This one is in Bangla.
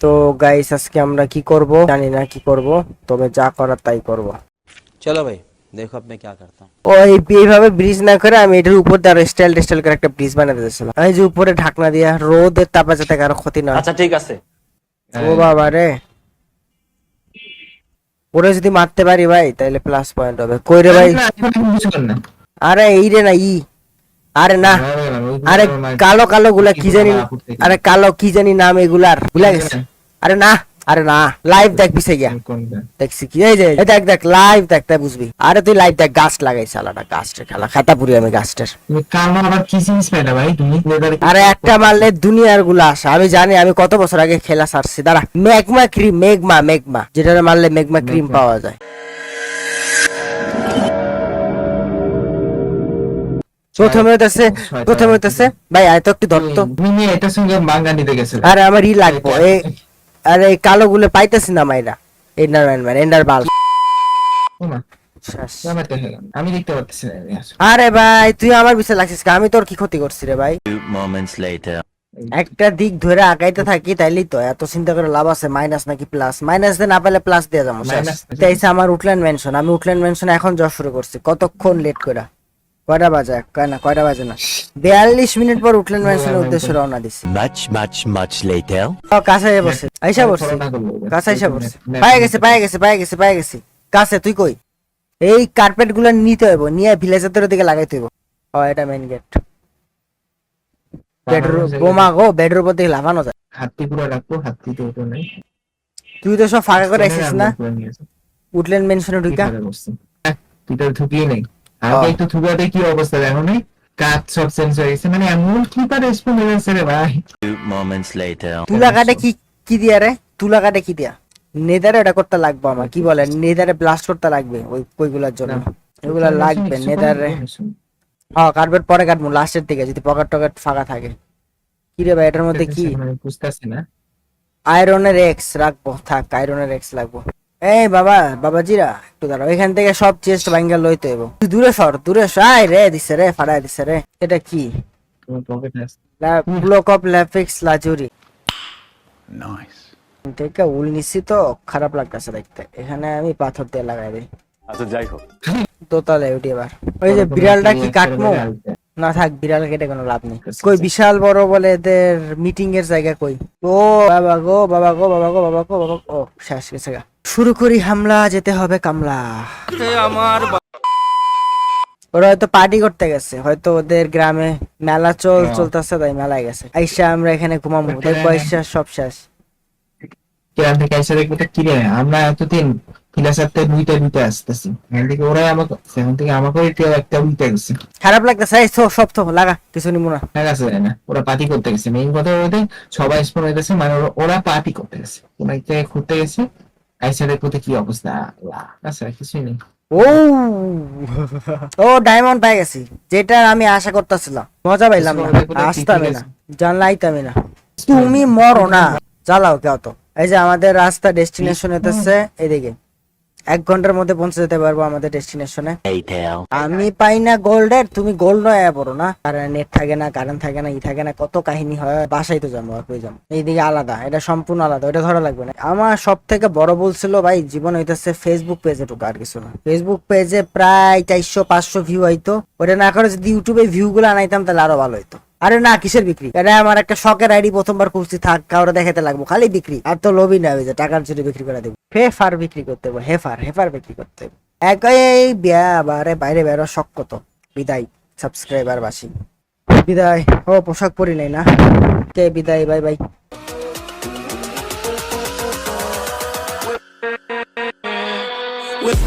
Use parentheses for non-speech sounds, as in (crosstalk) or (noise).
তো গাইস আজকে আমরা কি করব? জানি না কি করব তবে যা করার তাই করব। চলো ভাই দেখো আপনি কি করতাম। ওই এইভাবে ব্রিজ না করে আমি এটার উপর দিয়ে স্টাইল স্টাইল করে একটা ব্রিজ বানাতে চাইছিলাম এই যে উপরে ঢাকনা দিয়া রোদের তাপা যাতে কারও ক্ষতি না আচ্ছা ঠিক আছে। ও বাবা রে। ওরে যদি মারতে পারি ভাই তাহলে প্লাস পয়েন্ট হবে। কই রে ভাই? আরে এই রে না ই। আরে না আরে কালো কালো গুলা কি জানি আরে কালো কি জানি নাম এগুলার ভুলে গেছে। আরে না আরে না লাইভ দেখ পিছে গিয়া। দেখছি কি এই যে দেখ দেখ লাইভ দেখ তাই বুঝবি। আরে তুই লাইভ দেখ গাছ লাগাই সালাটা গাছটা খেলা খাতা পুরি আমি গাছটার। কালো আবার কি জিনিস পাইলা ভাই? তুমি আরে একটা মারলে দুনিয়ারগুলা আসে আমি জানি আমি কত বছর আগে খেলা সারছি দাঁড়া। মেঘমা ক্রিম মেঘমা মেঘমা যেটা মারলে মেঘমা। ক্রিম পাওয়া যায়। প্রথমে হইতেছে প্রথমে হইতেছে ভাই আয় তো একটু ধরতো নিয়ে এটার সঙ্গে মাঙ্গা নিতে গেছিল। আরে আমার ই লাগবো এই আরে এই কালো গুলো পাইতেছি না মাইরা। এন্ডার ম্যান এন্ডার বাল। আমি দেখতে পাচ্ছি না আরে ভাই তুই আমার পিছনে লাগছিস আমি তোর কি ক্ষতি করছি রে ভাই? একটা দিক ধরে আগাইতে থাকি তাইলেই তো এত চিন্তা করে লাভ আছে মাইনাস নাকি প্লাস মাইনাস দিয়ে না পেলে প্লাস দিয়ে যাব তাইছে আমার উঠলেন মেনশন আমি উঠলেন মেনশন এখন যাওয়া শুরু করছি কতক্ষণ লেট করে কয়টা বাজে? কয় না কয়টা বাজে না? বিয়াল্লিশ মিনিট পর উঠলেন মেনশনের উদ্দেশ্যে রওনা দিছি Much, much, much later. ও, কাছে এসে বসে আইসা করোনা কাছে আইসা বসছে। নে- পায়ে গেছে পায়ে গেছে পায়ে গেছে পায়ে গেছে। কাছে তুই কই? এই কার্পেটগুলো নিতে হইব নিয়ে ভিলেজের দিকে লাগাইতে হইব। ও এটা মেইন গেট বেডরুম বোমা গো বেডরুম উপর দিকে লাফানো যায়। হাতটি পুরো রাখব হাতটি তো ওটা নেই। তুই তো সব ফাঁকা করে আসিস না। উঠলেন মেনশনে ঢুকা তুই তো ঢুকিয়ে নেই। আগে একটু ঢুকাতে কি অবস্থা দেখো নেই কাজ সব চেঞ্জ হয়ে গেছে। মানে এমন কি তার রেসপন্স হয়েছে রে ভাই? Two moments তুলা কাটে কি কি দিয়া রে? তুলা কাটে কি দিয়া? নেদারে ওটা করতে লাগবে আমার কি বলে নেদারে ব্লাস্ট করতে লাগবে ওই ওইগুলার জন্য। এগুলা লাগবে নেদারে। হ্যাঁ কাটবেট পরে কাটবো লাস্টের দিকে যদি পকেট টকেট ফাঁকা থাকে। কি রে ভাই এটার মধ্যে কি? মানে বুঝতেছি না। আয়রনের এক্স রাখব থাক আয়রনের এক্স লাগবো। এই বাবা বাবাজিরা একটু দাঁড়াও এখান থেকে সব চেস্ট ভাঙ্গা লইতে তুই দূরে সর দূরে সর। আয় রে দিছে রে ফাড়াই দিছে রে। এটা কি? ব্লক অফ ল্যাফিক্স লাজুরি থেকে উল নিচ্ছি তো খারাপ লাগতেছে দেখতে। এখানে আমি পাথর দিয়ে লাগাই দিই। আচ্ছা যাই হোক। দোতলায় উঠি এবার। ওই যে বিড়ালটা কি কাটমো? না থাক বিড়াল কেটে কোনো লাভ নেই। কই বিশাল বড় বলে এদের মিটিং এর জায়গা কই? ও বাবা গো বাবা গো বাবা গো বাবা গো বাবা গো। ও শেষ গেছে গা। শুরু করি হামলা যেতে হবে কামলা। আমার ওরা হয়তো পার্টি করতে গেছে হয়তো ওদের গ্রামে মেলা চল চলতেছে তাই মেলায় গেছে। আইসা আমরা এখানে ঘুমাবো দেখব আইসা সব শেষ। কেরান থেকে এসে দেখব এটা কি রে আমরা এতদিন ফিলাসারতে দুইটা দুইটা আসতেছি। এখান থেকে ওরা আমাকে সেখান থেকে আমাকে কেউ একটা উল্টে গেছে। খারাপ লাগতেছে এই সব তো লাগা কিছু নিমু না। ঠিক আছে না ওরা পার্টি করতে গেছে। মেইন কথা ওদের সবাই স্পন হইতেছে মানে ওরা- ওরা পার্টি করতে গেছে। কোন এক ঘুরতে গেছে। আইসারের প্রতি কি অবস্থা? আচ্ছা কিছুই নেই। (laughs) ও ও ডায়মন্ড পাই গেছি যেটা আমি আশা করতেছিলাম। মজা পাইলাম না আসতামই না জানলাইতামই না। তুমি মরো না চালাও কেউ তো। এই যে আমাদের রাস্তা ডেস্টিনেশন হতেছে এদিকে। এক ঘণ্টার মধ্যে পৌঁছে যেতে পারব আমাদের ডেস্টিনেশনে আমি পাই না গোল্ডের তুমি গোল্ড নয় পড়ো না। আর নেট থাকে না কারেন্ট থাকে না ই থাকে না কত কাহিনী হয় বাসায় তো যাব আর কই যাব। এইদিকে আলাদা এটা সম্পূর্ণ আলাদা ওটা ধরা লাগবে না। আমার সব থেকে বড় বলছিল ভাই জীবন হইতেছে ফেসবুক পেজে ঢুকা আর কিছু না। ফেসবুক পেজে প্রায় চারশো পাঁচশো ভিউ হইতো। ওটা না করে যদি ইউটিউবে ভিউ গুলো আনাইতাম তাহলে আরও ভালো হইতো। আরে না, কিসের বিক্রি? এটা আমার একটা শখের আইডি প্রথমবার খুঁজছি থাক, কাউরে দেখাতে লাগবো, খালি বিক্রি। আর তো লোভই না যে, টাকার জন্য বিক্রি করে দেবো। হেফার বিক্রি করতে হবে, হেফার হেফার বিক্রি করতে হবে। একই বিয়া বারে বাইরে বেরো শখ কত? বিদায়, সাবস্ক্রাইবার বাসি। বিদায়, ও, পোশাক পরি নাই না? কে বিদায়, বাই বাই। With